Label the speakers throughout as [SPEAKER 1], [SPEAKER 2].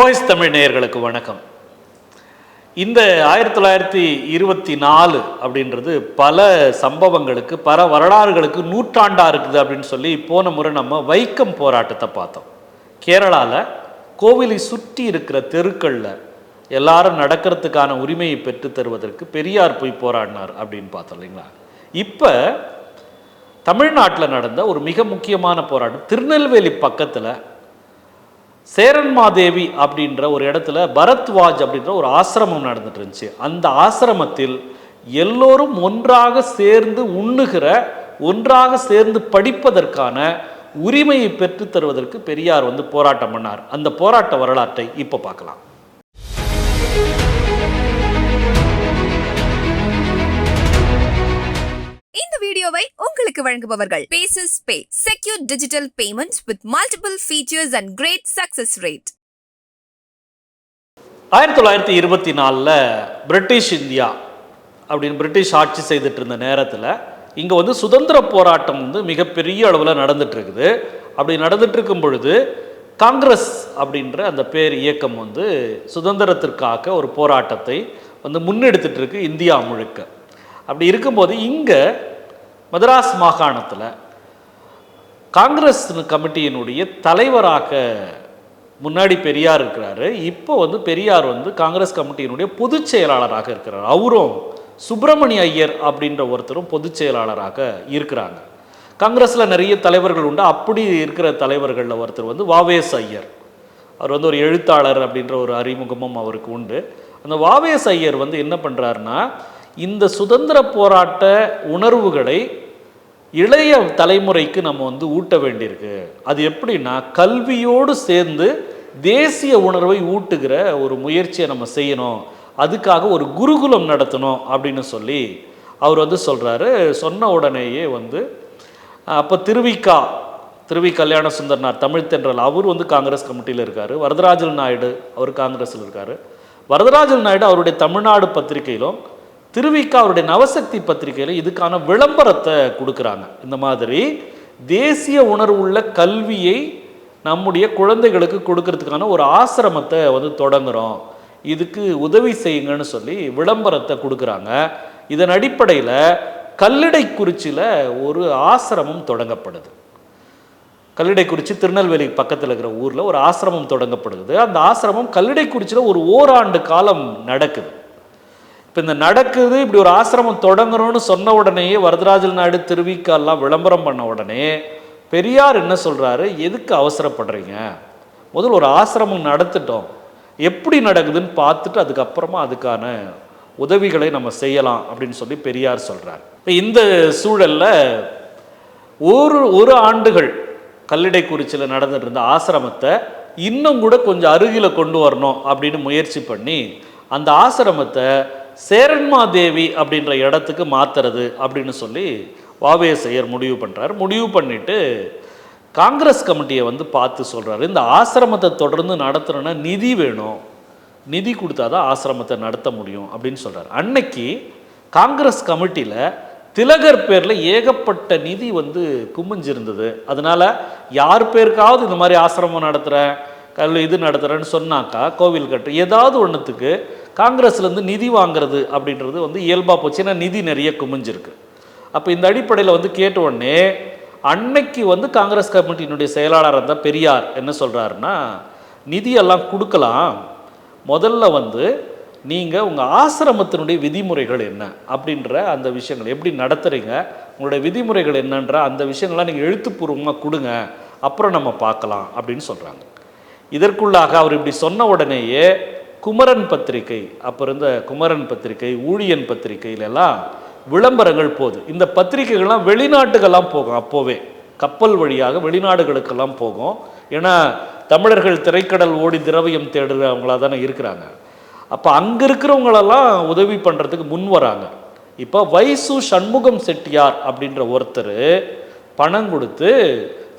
[SPEAKER 1] OS Tamil நேயர்களுக்கு வணக்கம். இந்த ஆயிரத்தி தொள்ளாயிரத்தி இருபத்தி நாலு அப்படின்றது பல சம்பவங்களுக்கு பல வரலாறுகளுக்கு நூற்றாண்டாக இருக்குது அப்படின்னு சொல்லி போன முறை நம்ம வைக்கம் போராட்டத்தை பார்த்தோம். கேரளாவில் கோவிலை சுற்றி இருக்கிற தெருக்களில் எல்லாரும் நடக்கிறதுக்கான உரிமையை பெற்று தருவதற்கு பெரியார் போய் போராடினார் அப்படின்னு பார்த்தோம் இல்லைங்களா? இப்போ தமிழ்நாட்டில் நடந்த ஒரு மிக முக்கியமான போராட்டம் திருநெல்வேலி பக்கத்தில் சேரன்மாதேவி அப்படின்ற ஒரு இடத்துல பரத்வாஜ் அப்படின்ற ஒரு ஆசிரமம் நடந்துட்டு இருந்துச்சு. அந்த ஆசிரமத்தில் எல்லோரும் ஒன்றாக சேர்ந்து உண்ணுகிற ஒன்றாக சேர்ந்து படிப்பதற்கான உரிமையை பெற்றுத்தருவதற்கு பெரியார் வந்து போராட்டம் பண்ணார். அந்த போராட்ட வரலாற்றை இப்போ பார்க்கலாம்.
[SPEAKER 2] உங்களுக்கு வழங்குபவர்கள். Bases Pay secure digital payments with multiple features and great success rate
[SPEAKER 1] ஆயிரத்தி தொள்ளாயிரத்தி இருபத்தி நாலில் பிரிட்டிஷ் இந்தியா அப்படின்னு பிரிட்டிஷ் ஆட்சி செய்துட்டு இருந்த நேரத்தில் இங்கே வந்து சுதந்திர போராட்டம் வந்து மிகப்பெரிய அளவில் நடந்துட்டு இருக்குது அப்படி நடந்துட்டுருக்கும் பொழுது காங்கிரஸ் அப்படின்ற அந்த பேர் இயக்கம் வந்து சுதந்திரத்திற்காக ஒரு போராட்டத்தை வந்து முன்னெடுத்துட்டு இருக்கு இந்தியா முழுக்க. அப்படி இருக்கும்போது இங்கே மதராஸ் மாகாணத்தில் காங்கிரஸ் கமிட்டியினுடைய தலைவராக முன்னாடி பெரியார் இருக்கிறாரு. இப்போ வந்து பெரியார் வந்து காங்கிரஸ் கமிட்டியினுடைய பொதுச் செயலாளராக இருக்கிறார். அவரும் சுப்பிரமணிய ஐயர் அப்படின்ற ஒருத்தரும் பொதுச் செயலாளராக இருக்கிறாங்க. காங்கிரஸில் நிறைய தலைவர்கள் உண்டு. அப்படி இருக்கிற தலைவர்களில் ஒருத்தர் வந்து வாவேஸ் ஐயர். அவர் வந்து ஒரு எழுத்தாளர் அப்படின்ற ஒரு அறிமுகமும் அவருக்கு உண்டு. அந்த வாவேஸ் ஐயர் வந்து என்ன பண்ணுறாருன்னா இந்த சுதந்திர போராட்ட உணர்வுகளை இளைய தலைமுறைக்கு நம்ம வந்து ஊட்ட வேண்டியிருக்கு. அது எப்படின்னா கல்வியோடு சேர்ந்து தேசிய உணர்வை ஊட்டுகிற ஒரு முயற்சியை நம்ம செய்யணும். அதுக்காக ஒரு குருகுலம் நடத்தணும் அப்படின்னு சொல்லி அவர் வந்து சொல்கிறாரு சொன்ன உடனேயே வந்து அப்போ திருவிக்கா திருவி கல்யாண சுந்தர்னார் தமிழ் தென்றல் அவர் வந்து காங்கிரஸ் கமிட்டியில் இருக்கார். வரதராஜல் நாயுடு அவர் காங்கிரஸில் இருக்கார். வரதராஜல் நாயுடு அவருடைய தமிழ்நாடு பத்திரிகையிலும் திருவிக்கா அவருடைய நவசக்தி பத்திரிகையில் இதுக்கான விளம்பரத்தை கொடுக்குறாங்க. இந்த மாதிரி தேசிய உணர்வுள்ள கல்வியை நம்முடைய குழந்தைகளுக்கு கொடுக்கறதுக்கான ஒரு ஆசிரமத்தை வந்து தொடங்குறோம். இதுக்கு உதவி செய்யுங்கன்னு சொல்லி விளம்பரத்தை கொடுக்குறாங்க. இதன் அடிப்படையில் கல்லிடைக்குறிச்சியில் ஒரு ஆசிரமம் தொடங்கப்படுது. கல்லிடைக்குறிச்சி திருநெல்வேலி பக்கத்தில் இருக்கிற ஊரில் ஒரு ஆசிரமம் தொடங்கப்படுது. அந்த ஆசிரமம் கல்லிடைக்குறிச்சியில் ஒரு ஓராண்டு காலம் நடக்குது. இப்போ இந்த நடக்குது இப்படி ஒரு ஆசிரமம் தொடங்குறோன்னு சொன்ன உடனேயே வரதராஜல் நாயுடு திருவிக்கெல்லாம் விளம்பரம் பண்ண உடனே பெரியார் என்ன சொல்கிறாரு எதுக்கு அவசரப்படுறீங்க? முதல் ஒரு ஆசிரமம் நடத்திட்டோம். எப்படி நடக்குதுன்னு பார்த்துட்டு அதுக்கப்புறமா அதுக்கான உதவிகளை நம்ம செய்யலாம் அப்படின்னு சொல்லி பெரியார் சொல்கிறார் இப்போ இந்த சூழலில் ஒரு ஒரு ஆண்டுகள் கல்லிடைக்குறிச்சியில் நடந்துட்டு இருந்த ஆசிரமத்தை இன்னும் கூட கொஞ்சம் அருகில் கொண்டு வரணும் அப்படின்னு முயற்சி பண்ணி அந்த ஆசிரமத்தை சேரன்மாதேவி அப்படின்ற இடத்துக்கு மாத்துறது அப்படின்னு சொல்லி வாவேசையர் முடிவு பண்ணுறார் முடிவு பண்ணிட்டு காங்கிரஸ் கமிட்டியை வந்து பார்த்து சொல்கிறாரு இந்த ஆசிரமத்தை தொடர்ந்து நடத்துகிறோன்னா நிதி வேணும். நிதி கொடுத்தா தான் ஆசிரமத்தை நடத்த முடியும் அப்படின்னு சொல்கிறார் அன்னைக்கு காங்கிரஸ் கமிட்டியில் திலகர் பேரில் ஏகப்பட்ட நிதி வந்து குமிஞ்சிருந்தது. அதனால யார் பேருக்காவது இந்த மாதிரி ஆசிரமம் நடத்துகிறேன் கல் இது நடத்துகிறேன்னு சொன்னாக்கா கோவில் கட்டு. ஏதாவது ஒன்றுத்துக்கு காங்கிரஸ்லேருந்து நிதி வாங்குறது அப்படின்றது வந்து இயல்பாக போச்சு. ஏன்னா நிதி நிறைய குமிஞ்சிருக்கு. அப்போ இந்த அடிப்படையில் வந்து கேட்ட உடனே அன்னைக்கு வந்து காங்கிரஸ் கமிட்டியினுடைய செயலாளர் இருந்தால் பெரியார் என்ன சொல்கிறாருன்னா நிதியெல்லாம் கொடுக்கலாம். முதல்ல வந்து நீங்கள் உங்கள் ஆசிரமத்தினுடைய விதிமுறைகள் என்ன? அப்படின்ற அந்த விஷயங்கள் எப்படி நடத்துகிறீங்க உங்களுடைய விதிமுறைகள் என்னன்ற அந்த விஷயங்கள்லாம் நீங்கள் எழுத்துப்பூர்வமாக கொடுங்க. அப்புறம் நம்ம பார்க்கலாம் அப்படின்னு சொல்கிறாங்க இதற்குள்ளாக அவர் இப்படி சொன்ன உடனேயே குமரன் பத்திரிகை அப்போ இருந்த குமரன் பத்திரிகை ஊழியன் பத்திரிகையிலெல்லாம் விளம்பரங்கள் போகுது. இந்த பத்திரிகைகள்லாம் வெளிநாட்டுக்கெல்லாம் போகும் அப்போவே. கப்பல் வழியாக வெளிநாடுகளுக்கெல்லாம் போகும். ஏன்னா தமிழர்கள் திரைக்கடல் ஓடி திரவியம் தேடுறவங்களாக தானே இருக்கிறாங்க. அப்போ அங்கே இருக்கிறவங்களெல்லாம் உதவி பண்ணுறதுக்கு முன் வராங்க. இப்போ வைசு சண்முகம் செட்டியார் அப்படின்ற ஒருத்தர் பணம் கொடுத்து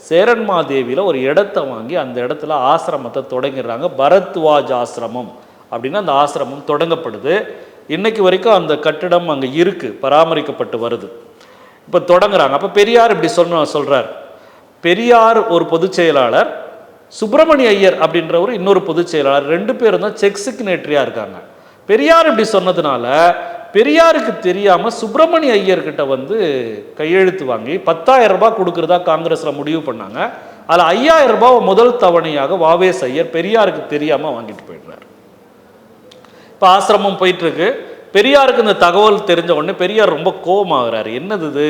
[SPEAKER 1] சேரன்மாதேவியில் ஒரு இடத்த வாங்கி அந்த இடத்துல ஆசிரமத்தை தொடங்கிடுறாங்க. பரத்வாஜ் ஆசிரமம். அப்படின்னு அந்த ஆசிரமம் தொடங்கப்படுது. இன்றைக்கு வரைக்கும் அந்த கட்டிடம் அங்கே இருக்குது பராமரிக்கப்பட்டு வருது. இப்போ தொடங்குறாங்க. அப்போ பெரியார் இப்படி சொன்ன சொல்கிறார் பெரியார் ஒரு பொதுச் செயலாளர் சுப்பிரமணிய ஐயர் அப்படின்றவர் இன்னொரு பொதுச் செயலாளர். ரெண்டு பேரும் தான் செக் சிக்னேட்டரியா இருக்காங்க. பெரியார் இப்படி சொன்னதுனால பெரியாருக்கு தெரியாமல் சுப்பிரமணிய ஐயர்கிட்ட வந்து கையெழுத்து வாங்கி பத்தாயிரம் ரூபாய் கொடுக்குறதா காங்கிரஸில் முடிவு பண்ணாங்க. அதில் ஐயாயிரம் ரூபாய் முதல் தவணையாக வாவேஸ் ஐயர் பெரியாருக்கு தெரியாமல் வாங்கிட்டு போயிடுறாரு. இப்போ ஆசிரமம் போயிட்டுருக்கு. பெரியாருக்கு இந்த தகவல் தெரிஞ்ச உடனே பெரியார் ரொம்ப கோபமாகறாரு. என்னது இது?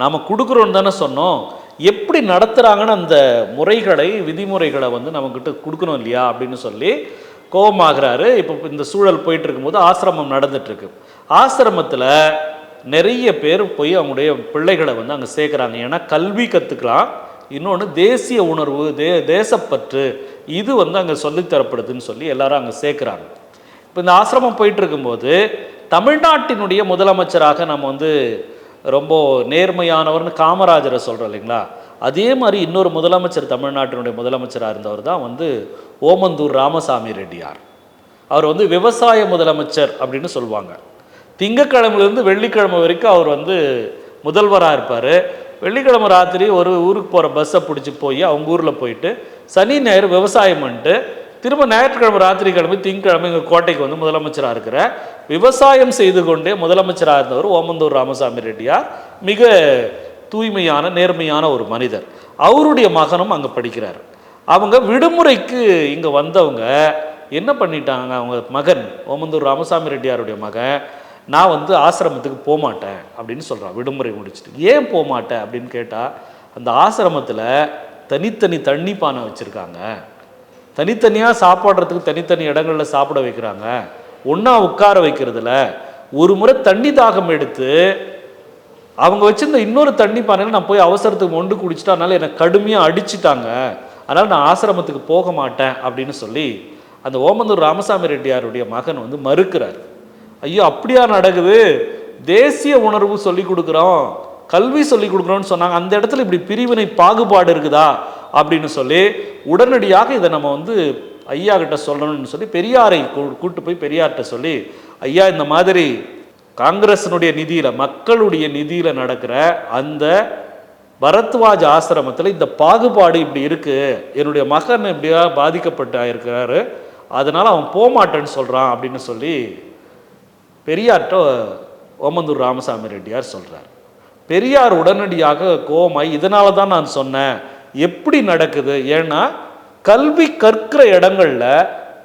[SPEAKER 1] நாம் கொடுக்குறோன்னு தானே சொன்னோம். எப்படி நடத்துகிறாங்கன்னு அந்த முறைகளை விதிமுறைகளை வந்து நம்மக்கிட்ட கொடுக்கணும் இல்லையா அப்படின்னு சொல்லி கோபமாகிறாரு. இப்போ இந்த சூழல் போயிட்டு இருக்கும்போது ஆசிரமம் நடந்துட்டுருக்கு. ஆசிரமத்தில் நிறைய பேர் போய் அவங்களுடைய பிள்ளைகளை வந்து அங்கே சேர்க்குறாங்க. ஏன்னா கல்வி கற்றுக்கலாம் இன்னொன்று தேசிய உணர்வு தே தேசப்பற்று இது வந்து அங்கே சொல்லித்தரப்படுதுன்னு சொல்லி எல்லாரும் அங்கே சேர்க்குறாங்க. இப்போ இந்த ஆசிரமம் போயிட்டு இருக்கும்போது தமிழ்நாட்டினுடைய முதலமைச்சராக நம்ம வந்து ரொம்ப நேர்மையானவர்னு காமராஜரை சொல்கிறோம் இல்லைங்களா? அதே மாதிரி இன்னொரு முதலமைச்சர் தமிழ்நாட்டினுடைய முதலமைச்சராக இருந்தவர் தான் வந்து ஓமந்தூர் ராமசாமி ரெட்டியார். அவர் வந்து விவசாய முதலமைச்சர் அப்படின்னு சொல்லுவாங்க. திங்கக்கிழமையிலேருந்து வெள்ளிக்கிழமை வரைக்கும் அவர் வந்து முதல்வராக இருப்பார். வெள்ளிக்கிழமை ராத்திரி ஒரு ஊருக்கு போகிற பஸ்ஸை பிடிச்சி போய் அவங்க ஊரில் போயிட்டு சனி ஞாயிறு விவசாயம் பண்ணிட்டு திரும்ப ஞாயிற்றுக்கிழமை ராத்திரி கிழமை திங்கக்கிழமை எங்கள் கோட்டைக்கு வந்து முதலமைச்சராக இருக்கிற விவசாயம் செய்து கொண்டே முதலமைச்சராக இருந்தவர் ஓமந்தூர் ராமசாமி ரெட்டியார். மிக தூய்மையான நேர்மையான ஒரு மனிதர். அவருடைய மகனும் அங்கே படிக்கிறார். அவங்க விடுமுறைக்கு இங்கே வந்தவங்க என்ன பண்ணிட்டாங்க? அவங்க மகன் ஓமந்தூர் ராமசாமி ரெட்டியாருடைய மகன் நான் வந்து ஆசிரமத்துக்கு போகமாட்டேன் அப்படின்னு சொல்கிறான் விடுமுறை முடிச்சுட்டு. ஏன் போகமாட்டேன் அப்படின்னு கேட்டால் அந்த ஆசிரமத்தில் தனித்தனி தண்ணி பானை வச்சுருக்காங்க. தனித்தனியாக சாப்பாடுறதுக்கு தனித்தனி இடங்களில் சாப்பிட வைக்கிறாங்க. ஒன்றா உட்கார வைக்கிறதுல ஒரு முறை தண்ணி தாகம் எடுத்து அவங்க வச்சிருந்த இன்னொரு தண்ணி பானையில் நான் போய் அவசரத்துக்கு மொண்டு குடிச்சிட்டு அதனால் என்னை கடுமையாக அடிச்சிட்டாங்க. அதனால் நான் ஆசிரமத்துக்கு போக மாட்டேன் அப்படின்னு சொல்லி அந்த ஓமந்தூர் ராமசாமி ரெட்டியாருடைய மகன் வந்து மறுக்கிறார். ஐயோ அப்படியா நடக்குது? தேசிய உணர்வு சொல்லி கொடுக்குறோம். கல்வி சொல்லி கொடுக்குறோன்னு சொன்னாங்க. அந்த இடத்துல இப்படி பிரிவினை பாகுபாடு இருக்குதா? அப்படின்னு சொல்லி உடனடியாக இதை நம்ம வந்து ஐயா கிட்ட சொல்லணும்னு சொல்லி பெரியாரை கூ- கூட்டு போய் பெரியார்கிட்ட சொல்லி ஐயா இந்த மாதிரி காங்கிரஸினுடைய நிதியில மக்களுடைய நிதியில நடக்கிற அந்த பரத்வாஜ் ஆசிரமத்தில் இந்த பாகுபாடு இப்படி இருக்கு. என்னுடைய மகன் இப்படியா பாதிக்கப்பட்டு இருக்கிறாரு அதனால அவன் போகமாட்டேன்னு சொல்கிறான் சொல்றான். அப்படின்னு சொல்லி பெரியார்கிட்ட ஓமந்தூர் ராமசாமி ரெட்டியார் சொல்றார். பெரியார் உடனடியாக கோமாய் இதனால தான் நான் சொன்னேன். எப்படி நடக்குது? ஏன்னா கல்வி கற்கிற இடங்கள்ல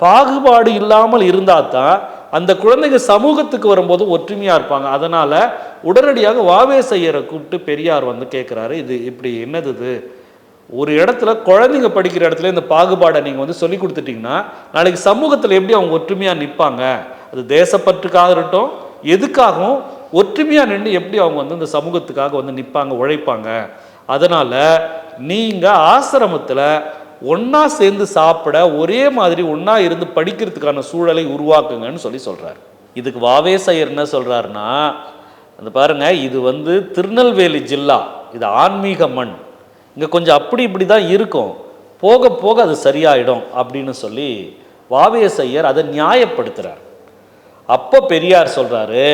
[SPEAKER 1] பாகுபாடு இல்லாமல் இருந்தால் தான் அந்த குழந்தைங்க சமூகத்துக்கு வரும்போது ஒற்றுமையாக இருப்பாங்க. அதனால் உடனடியாக வாவேசையரை கூப்பிட்டு பெரியார் வந்து கேட்குறாரு இது இப்படி என்னது இது? ஒரு இடத்துல குழந்தைங்க படிக்கிற இடத்துல இந்த பாகுபாடை நீங்கள் வந்து சொல்லி கொடுத்துட்டீங்கன்னா நாளைக்கு சமூகத்தில் எப்படி அவங்க ஒற்றுமையாக நிற்பாங்க அது தேசப்பற்றுக்காக இருக்கட்டும் எதுக்காகவும் ஒற்றுமையாக நின்று எப்படி அவங்க வந்து இந்த சமூகத்துக்காக வந்து நிற்பாங்க உழைப்பாங்க? அதனால் நீங்கள் ஆசிரமத்தில் ஒன்றா சேர்ந்து சாப்பிட ஒரே மாதிரி ஒன்றா இருந்து படிக்கிறதுக்கான சூழலை உருவாக்குங்கன்னு சொல்லி சொல்கிறார் இதுக்கு வாவேசையர் என்ன சொல்கிறாருன்னா அந்த பாருங்க இது வந்து திருநெல்வேலி ஜில்லா இது ஆன்மீக மண். இங்கே கொஞ்சம் அப்படி இப்படி தான் இருக்கும். போக போக அது சரியாயிடும் அப்படின்னு சொல்லி வாவேசையர் அதை நியாயப்படுத்துகிறார் அப்போ பெரியார் சொல்கிறாரு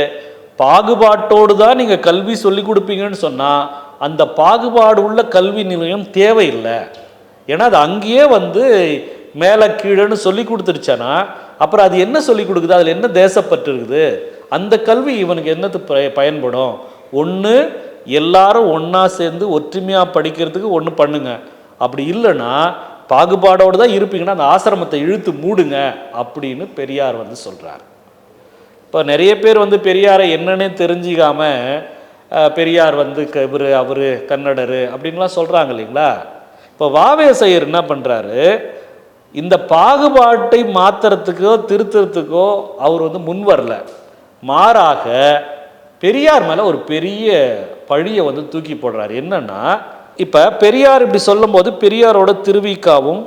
[SPEAKER 1] பாகுபாட்டோடு தான் நீங்கள் கல்வி சொல்லி கொடுப்பீங்கன்னு சொன்னால் அந்த பாகுபாடு உள்ள கல்வி நிலையம் தேவையில்லை. ஏன்னா அது அங்கேயே வந்து மேலே கீழேன்னு சொல்லி கொடுத்துருச்சானா அப்புறம் அது என்ன சொல்லி கொடுக்குது? அதில் என்ன தேசப்பற்று இருக்குது அந்த கல்வி இவனுக்கு என்னது பய- பயன்படும்? ஒன்று எல்லாரும் ஒன்றா சேர்ந்து ஒற்றுமையாக படிக்கிறதுக்கு ஒன்று பண்ணுங்க. அப்படி இல்லைன்னா பாகுபாடோடு தான் இருப்பீங்கன்னா அந்த ஆசிரமத்தை இழுத்து மூடுங்க அப்படின்னு பெரியார் வந்து சொல்கிறார் இப்போ நிறைய பேர் வந்து பெரியாரை என்னன்னே தெரிஞ்சிக்காமல் பெரியார் வந்து க இவர் அவர் கன்னடர் அப்படின்லாம் சொல்கிறாங்க இல்லைங்களா? இப்போ வாவேசையர் என்ன பண்ணுறாரு இந்த பாகுபாட்டை மாத்துறதுக்கோ திருத்துறதுக்கோ அவர் வந்து முன் வரல. மாறாக பெரியார் மேலே ஒரு பெரிய பழியை வந்து தூக்கி போடுறாரு. என்னன்னா இப்போ பெரியார் இப்படி சொல்லும்போது பெரியாரோட திருவிக்காவும்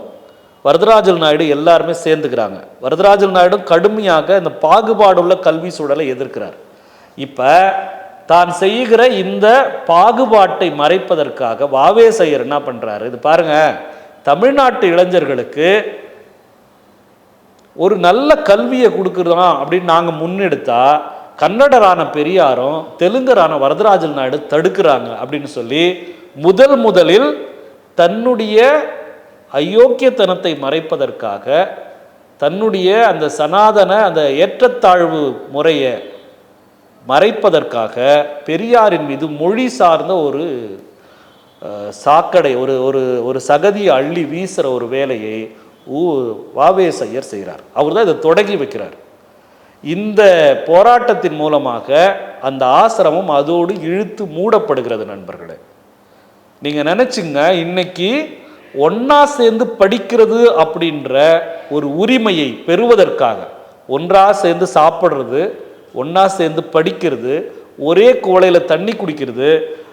[SPEAKER 1] வரதராஜல் நாயுடு எல்லாருமே சேர்ந்துக்கிறாங்க. வரதராஜல் நாயுடு கடுமையாக இந்த பாகுபாடுள்ள கல்வி சூழலை எதிர்க்கிறார். இப்போ தான் செய்கிற இந்த பாகுபாட்டை மறைப்பதற்காக வாவேசையர் என்ன பண்ணுறாரு இது பாருங்க. தமிழ்நாட்டு இளைஞர்களுக்கு ஒரு நல்ல கல்வியை கொடுக்குறோம் அப்படின்னு நாங்கள் முன்னெடுத்தா கன்னடரான பெரியாரும் தெலுங்கரான வரதராஜல் நாயுடு தடுக்கிறாங்க அப்படின்னு சொல்லி முதல் முதலில் தன்னுடைய அயோக்கியத்தனத்தை மறைப்பதற்காக தன்னுடைய அந்த சனாதன அந்த ஏற்றத்தாழ்வு முறையை மறைப்பதற்காக பெரியாரின் மீது மொழி சார்ந்த ஒரு சாக்கடை ஒரு ஒரு ஒரு சகதியை அள்ளி வீசுகிற ஒரு வேலையை ஊ வாவேஸ் ஐயர் செய்கிறார் அவர் தான் இதை தொடங்கி வைக்கிறார். இந்த போராட்டத்தின் மூலமாக அந்த ஆசிரமம் அதோடு இழுத்து மூடப்படுகிறது நண்பர்களே. நீங்கள் நினச்சிங்க இன்னைக்கு ஒன்றா சேர்ந்து படிக்கிறது அப்படின்ற ஒரு உரிமையை பெறுவதற்காக ஒன்றா சேர்ந்து சாப்பிட்றது ஒன்றா சேர்ந்து படிக்கிறது ஒரே குவளையில் தண்ணி குடிக்கிறது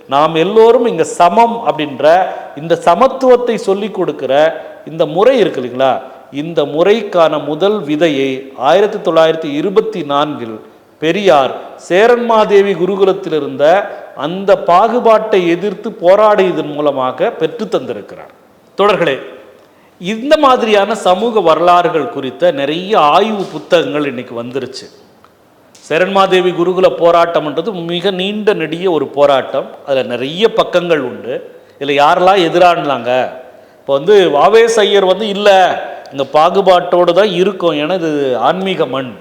[SPEAKER 1] நாம் எல்லோரும் இங்கே சமம் அப்படின்ற இந்த சமத்துவத்தை சொல்லி கொடுக்கிற இந்த முறை இருக்கு இல்லைங்களா? இந்த முறைக்கான முதல் விதையை ஆயிரத்தி தொள்ளாயிரத்தி இருபத்தி நான்கில் பெரியார் சேரன்மாதேவி குருகுலத்தில் இருந்த அந்த பாகுபாட்டை எதிர்த்து போராடியதன் மூலமாக பெற்று தந்திருக்கிறார். தொடர்களே இந்த மாதிரியான சமூக வரலாறுகள் குறித்த நிறைய ஆய்வு புத்தகங்கள் இன்னைக்கு வந்துருச்சு. சரண்மாதேவி குருகுல போராட்டம்ன்றது மிக நீண்ட நெடிய ஒரு போராட்டம். அதில் நிறைய பக்கங்கள் உண்டு. இதில் யாரெல்லாம் எதிரானாங்க? இப்போ வந்து வாவேஸ் ஐயர் வந்து இல்லை இந்த பாகுபாட்டோடு தான் இருக்கும். ஏன்னா இது ஆன்மீக மண்.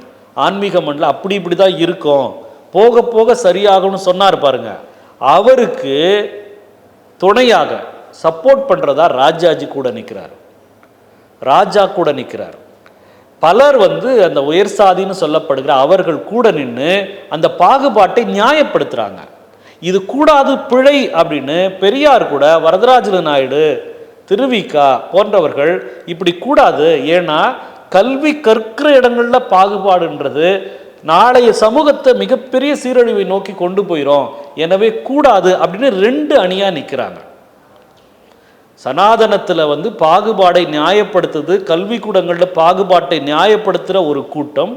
[SPEAKER 1] ஆன்மீக மண்ணில் அப்படி இப்படி தான் இருக்கும். போக போக சரியாகும்னு சொன்னார் பாருங்க. அவருக்கு துணையாக சப்போர்ட் பண்ணுறதா ராஜாஜி கூட நிற்கிறார் ராஜா கூட நிற்கிறார் பலர் வந்து அந்த உயர் சாதின்னு சொல்லப்படுகிற அவர்கள் கூட நின்று அந்த பாகுபாட்டை நியாயப்படுத்துகிறாங்க இது கூடாது பிழை அப்படின்னு பெரியார் கூட வரதராஜல நாயுடு திருவிக்கா போன்றவர்கள் இப்படி கூடாது. ஏன்னா கல்வி கற்கிற இடங்களில் பாகுபாடுன்றது நாளைய சமூகத்தை மிகப்பெரிய சீரழிவை நோக்கி கொண்டு போயிடும் எனவே கூடாது அப்படின்னு ரெண்டு அணியாக நிற்கிறாங்க சனாதனத்தில் வந்து பாகுபாடை நியாயப்படுத்துது கல்விக்கூடங்களில் பாகுபாட்டை நியாயப்படுத்துகிற ஒரு கூட்டம்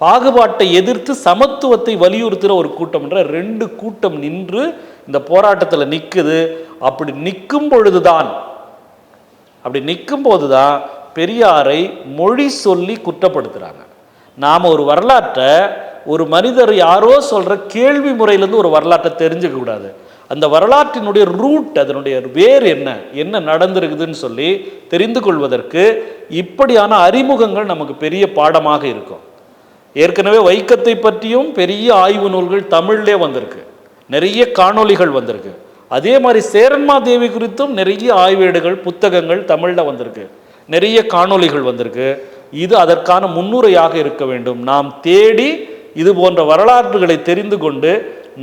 [SPEAKER 1] பாகுபாட்டை எதிர்த்து சமத்துவத்தை வலியுறுத்துகிற ஒரு கூட்டம்ன்ற ரெண்டு கூட்டம் நின்று இந்த போராட்டத்தில் நிற்குது அப்படி நிற்கும் பொழுதுதான் அப்படி நிற்கும் போது தான் பெரியாரை மொழி சொல்லி குற்றப்படுத்துகிறாங்க நாம் ஒரு வரலாற்றை ஒரு மனிதர் யாரோ சொல்கிற கேள்வி முறையிலேருந்து ஒரு வரலாற்றை தெரிஞ்சுக்க கூடாது. அந்த வரலாற்றினுடைய ரூட் அதனுடைய வேர் என்ன? என்ன நடந்திருக்குதுன்னு சொல்லி தெரிந்து கொள்வதற்கு இப்படியான அறிமுகங்கள் நமக்கு பெரிய பாடமாக இருக்கும். ஏற்கனவே வைக்கத்தை பற்றியும் பெரிய ஆய்வு நூல்கள் தமிழ்லே வந்திருக்கு. நிறைய காணொளிகள் வந்திருக்கு. அதே மாதிரி சேரன்மா தேவி குறித்தும் நிறைய ஆய்வேடுகள் புத்தகங்கள் தமிழில் வந்திருக்கு. நிறைய காணொளிகள் வந்திருக்கு. இது அதற்கான முன்னுரையாக இருக்க வேண்டும். நாம் தேடி இது போன்ற வரலாற்றுகளை தெரிந்து கொண்டு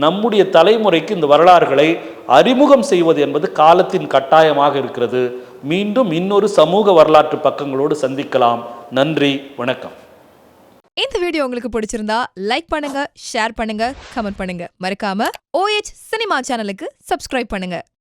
[SPEAKER 1] நம்முடைய தலைமுறைக்கு இந்த வரலாறுகளை அறிமுகம் செய்வது என்பது காலத்தின் கட்டாயமாக இருக்கிறது. மீண்டும் இன்னொரு சமூக வரலாற்று பக்கங்களோடு சந்திக்கலாம். நன்றி வணக்கம்.
[SPEAKER 2] இந்த வீடியோ உங்களுக்கு பிடிச்சிருந்தா லைக் பண்ணுங்க ஷேர் பண்ணுங்க கமெண்ட் பண்ணுங்க. மறக்காம ஓஎச் சினிமா சேனலுக்கு சப்ஸ்கிரைப் பண்ணுங்க.